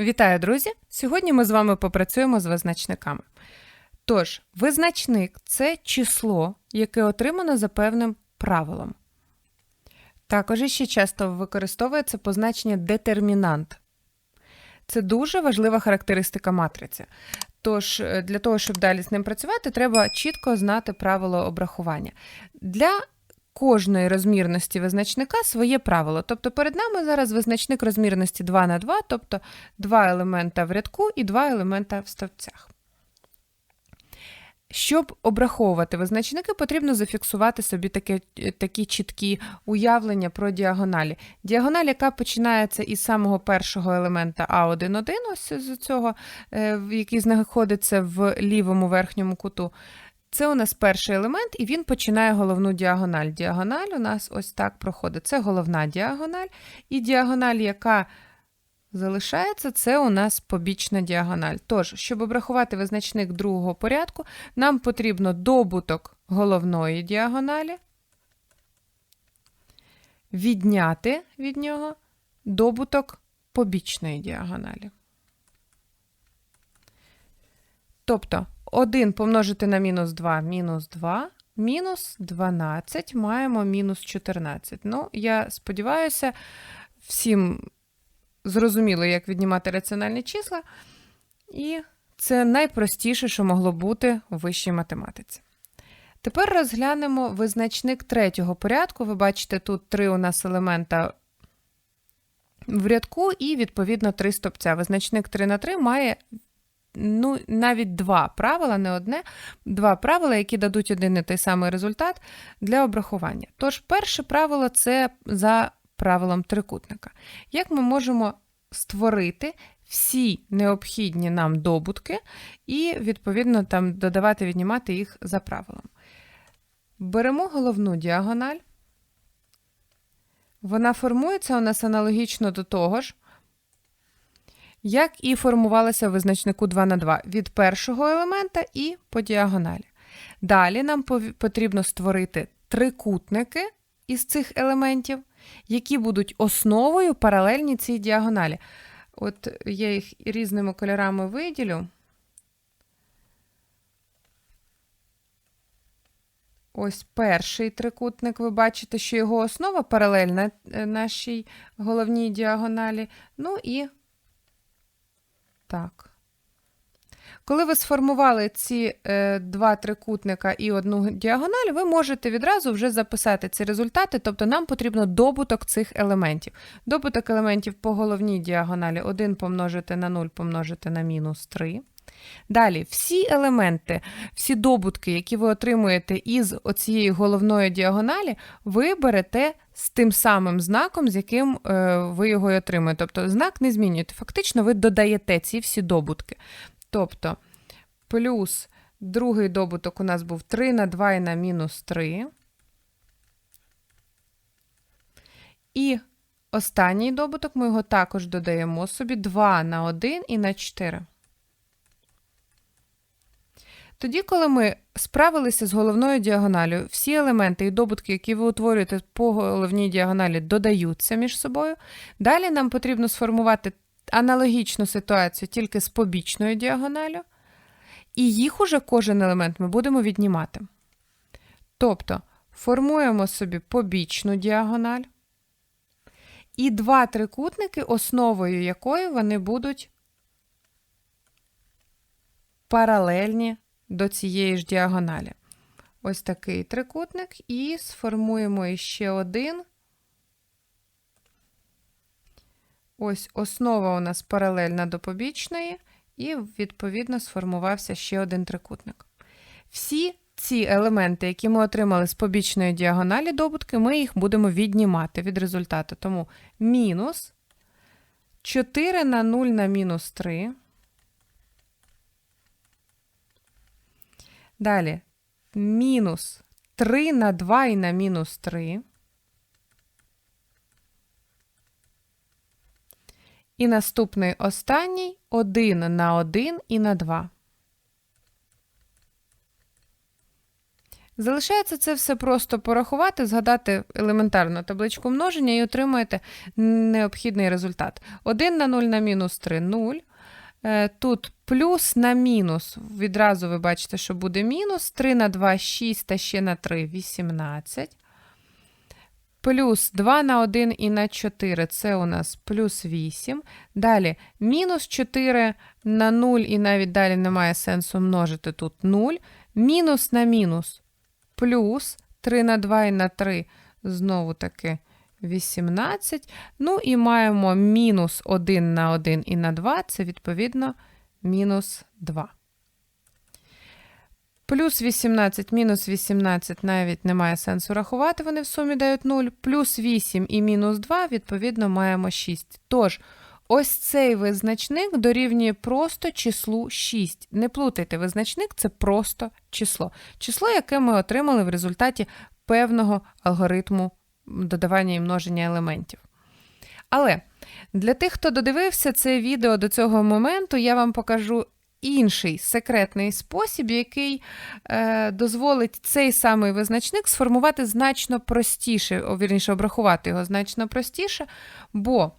Вітаю, друзі! Сьогодні ми з вами попрацюємо з визначниками. Тож, визначник це число, яке отримано за певним правилом. Також ще часто використовується позначення детермінант. Це дуже важлива характеристика матриці. Тож, е, для того, щоб далі з ним працювати, треба чітко знати правило обрахування. Для кожної розмірності визначника своє правило. Тобто перед нами зараз визначник розмірності 2 на 2, тобто два елемента в рядку і два елемента в стовпцях. Щоб обраховувати визначники, потрібно зафіксувати собі таке, такі чіткі уявлення про діагоналі. Діагональ, яка починається із самого першого елемента А1,1, ось з цього, е, який знаходиться в лівому верхньому куту, це у нас перший елемент, і він починає головну діагональ. Діагональ у нас ось так проходить. Це головна діагональ, і діагональ, яка залишається, це у нас побічна діагональ. Тож, щоб обрахувати визначник другого порядку, нам потрібно добуток головної діагоналі, відняти від нього добуток побічної діагоналі. Тобто 1 помножити на мінус 2 мінус 2, мінус 12 маємо мінус 14. Ну, я сподіваюся, всім зрозуміло, як віднімати раціональні числа. І це найпростіше, що могло бути у вищій математиці. Тепер розглянемо визначник третього порядку. Ви бачите, тут три у нас елемента в рядку і, відповідно, три стопця. Визначник 3 на 3 має ну, навіть два правила, не одне, два правила, які дадуть один і той самий результат для обрахування. Тож, перше правило це за правилом трикутника. Як ми можемо створити всі необхідні нам добутки і, відповідно, там додавати, віднімати їх за правилом. Беремо головну діагональ. Вона формується у нас аналогічно до того ж, як і формувалася в визначнику 2 на 2 від першого елемента і по діагоналі. Далі нам потрібно створити трикутники із цих елементів, які будуть основою паралельні цій діагоналі. От я їх різними кольорами виділю. Ось перший трикутник, ви бачите, що його основа паралельна е, нашій головній діагоналі. Ну і так. Коли ви сформували ці е, два трикутника і одну діагональ, ви можете відразу вже записати ці результати, тобто нам потрібно добуток цих елементів. Добуток елементів по головній діагоналі 1 помножити на 0 помножити на мінус 3. Далі, всі елементи, всі добутки, які ви отримуєте із оцієї головної діагоналі, ви берете з тим самим знаком, з яким е, ви його і отримуєте. Тобто знак не змінюєте. Фактично, ви додаєте ці всі добутки. Тобто, плюс другий добуток у нас був 3 на 2 і на мінус 3. І останній добуток ми його також додаємо собі 2 на 1 і на 4. Тоді, коли ми справилися з головною діагоналю, всі елементи і добутки, які ви утворюєте по головній діагоналі, додаються між собою. Далі нам потрібно сформувати аналогічну ситуацію тільки з побічною діагоналю, і їх уже кожен елемент ми будемо віднімати. Тобто формуємо собі побічну діагональ, і два трикутники, основою якої вони будуть паралельні до цієї ж діагоналі. Ось такий трикутник, і сформуємо іще один. Ось основа у нас паралельна до побічної, і, відповідно, сформувався ще один трикутник. Всі ці елементи, які ми отримали з побічної діагоналі добутки, ми їх будемо віднімати від результату. Тому мінус 4 на 0 на мінус 3. Далі мінус 3 на 2 і на мінус 3. І наступний останній 1 на 1 і на 2. Залишається це все просто порахувати, згадати елементарну табличку множення і отримуєте необхідний результат. 1 на 0 на мінус 3 0. Е, Тут плюс на мінус. Відразу ви бачите, що буде мінус. 3 на 2 6 та ще на 3 18. Плюс 2 на 1 і на 4 це у нас плюс 8. Далі мінус 4 на 0 і навіть далі немає сенсу множити тут 0. Мінус на мінус плюс 3 на 2 і на 3 знову таки 18. Ну і маємо мінус 1 на 1 і на 2, це відповідно мінус 2. Плюс 18, мінус 18 навіть немає сенсу рахувати, вони в сумі дають 0. Плюс 8 і мінус 2, відповідно, маємо 6. Тож, ось цей визначник дорівнює просто числу 6. Не плутайте, визначник це просто число. Число, яке ми отримали в результаті певного алгоритму додавання і множення елементів. Але для тих, хто додивився це відео до цього моменту, я вам покажу інший секретний спосіб, який е, дозволить цей самий визначник сформувати значно простіше, о, вірніше, обрахувати його значно простіше, бо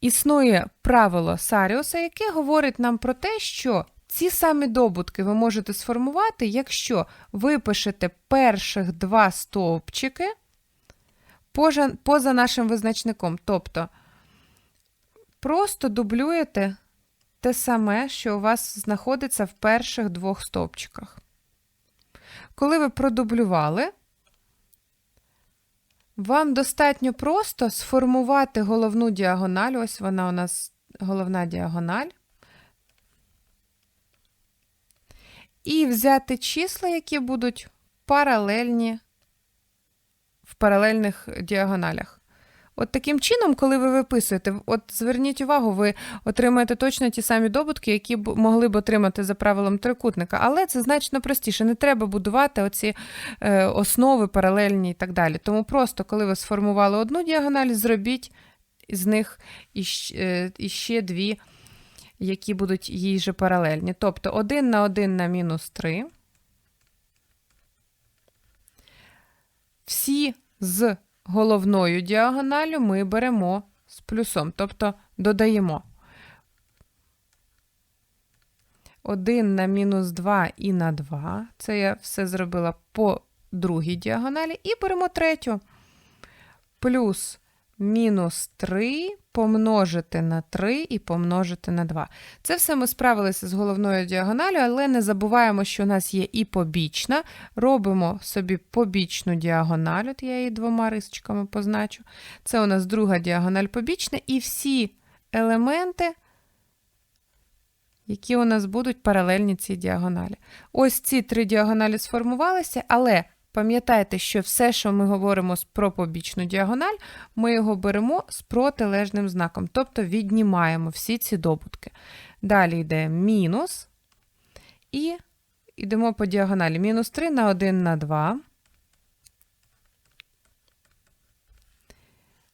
існує правило Саріуса, яке говорить нам про те, що ці самі добутки ви можете сформувати, якщо ви пишете перших два стовпчики поза, поза нашим визначником. Тобто просто дублюєте те саме, що у вас знаходиться в перших двох стовпчиках. Коли ви продублювали, вам достатньо просто сформувати головну діагональ. Ось вона у нас головна діагональ. І взяти числа, які будуть паралельні в паралельних діагоналях. От таким чином, коли ви виписуєте, от зверніть увагу, ви отримаєте точно ті самі добутки, які б могли б отримати за правилом трикутника, але це значно простіше. Не треба будувати оці е, основи паралельні і так далі. Тому просто, коли ви сформували одну діагональ, зробіть з них іще, іще дві, які будуть їй же паралельні. Тобто 1 на 1 на мінус 3. Всі з головною діагоналю ми беремо з плюсом, тобто додаємо 1 на мінус 2 і на 2. Це я все зробила по другій діагоналі. І беремо третю. Плюс мінус 3 помножити на 3 і помножити на 2. Це все ми справилися з головною діагоналю, але не забуваємо, що у нас є і побічна. Робимо собі побічну діагональ, от я її двома рисочками позначу. Це у нас друга діагональ побічна, і всі елементи. Які у нас будуть паралельні цій діагоналі. Ось ці три діагоналі сформувалися, але Пам'ятайте, що все, що ми говоримо про побічну діагональ, ми його беремо з протилежним знаком, тобто віднімаємо всі ці добутки. Далі йде мінус. І йдемо по діагоналі. Мінус 3 на 1 на 2.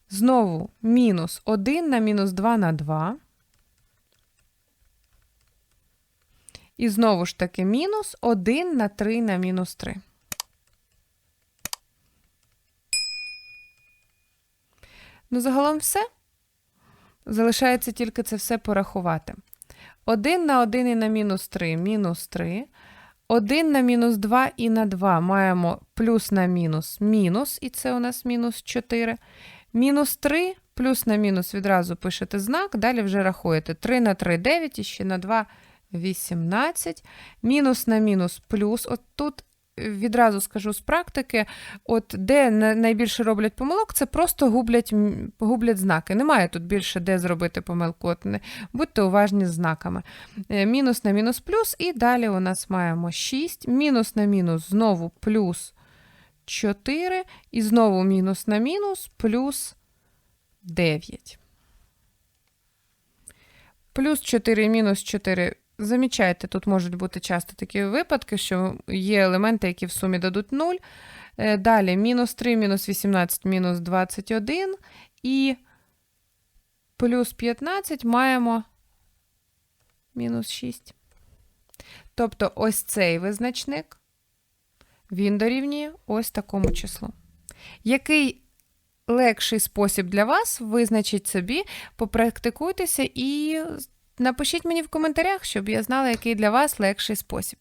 Знову мінус 1 на мінус 2 на 2. І знову ж таки мінус 1 на 3 на мінус 3. Ну, загалом все. Залишається тільки це все порахувати. 1 на 1 і на мінус 3 мінус 3. 1 на мінус 2 і на 2 маємо плюс на мінус мінус, і це у нас мінус 4. Мінус 3 плюс на мінус відразу пишете знак, далі вже рахуєте 3 на 3 9 і ще на 2 18. Мінус на мінус плюс. От тут відразу скажу з практики, от де найбільше роблять помилок, це просто гублять гублять знаки. Немає тут більше де зробити помилку. От не, Будьте уважні з знаками. Е, мінус на мінус плюс, і далі у нас маємо 6, мінус на мінус знову плюс 4, і знову мінус на мінус плюс 9. Плюс 4 мінус 4 Замічайте, тут можуть бути часто такі випадки, що є елементи, які в сумі дадуть 0. Е, далі мінус 3, мінус 18, мінус 21 і плюс 15 маємо мінус 6. Тобто ось цей визначник, він дорівнює ось такому числу. Який легший спосіб для вас, визначіть собі, попрактикуйтеся і Напишіть мені в коментарях, щоб я знала, який для вас легший спосіб.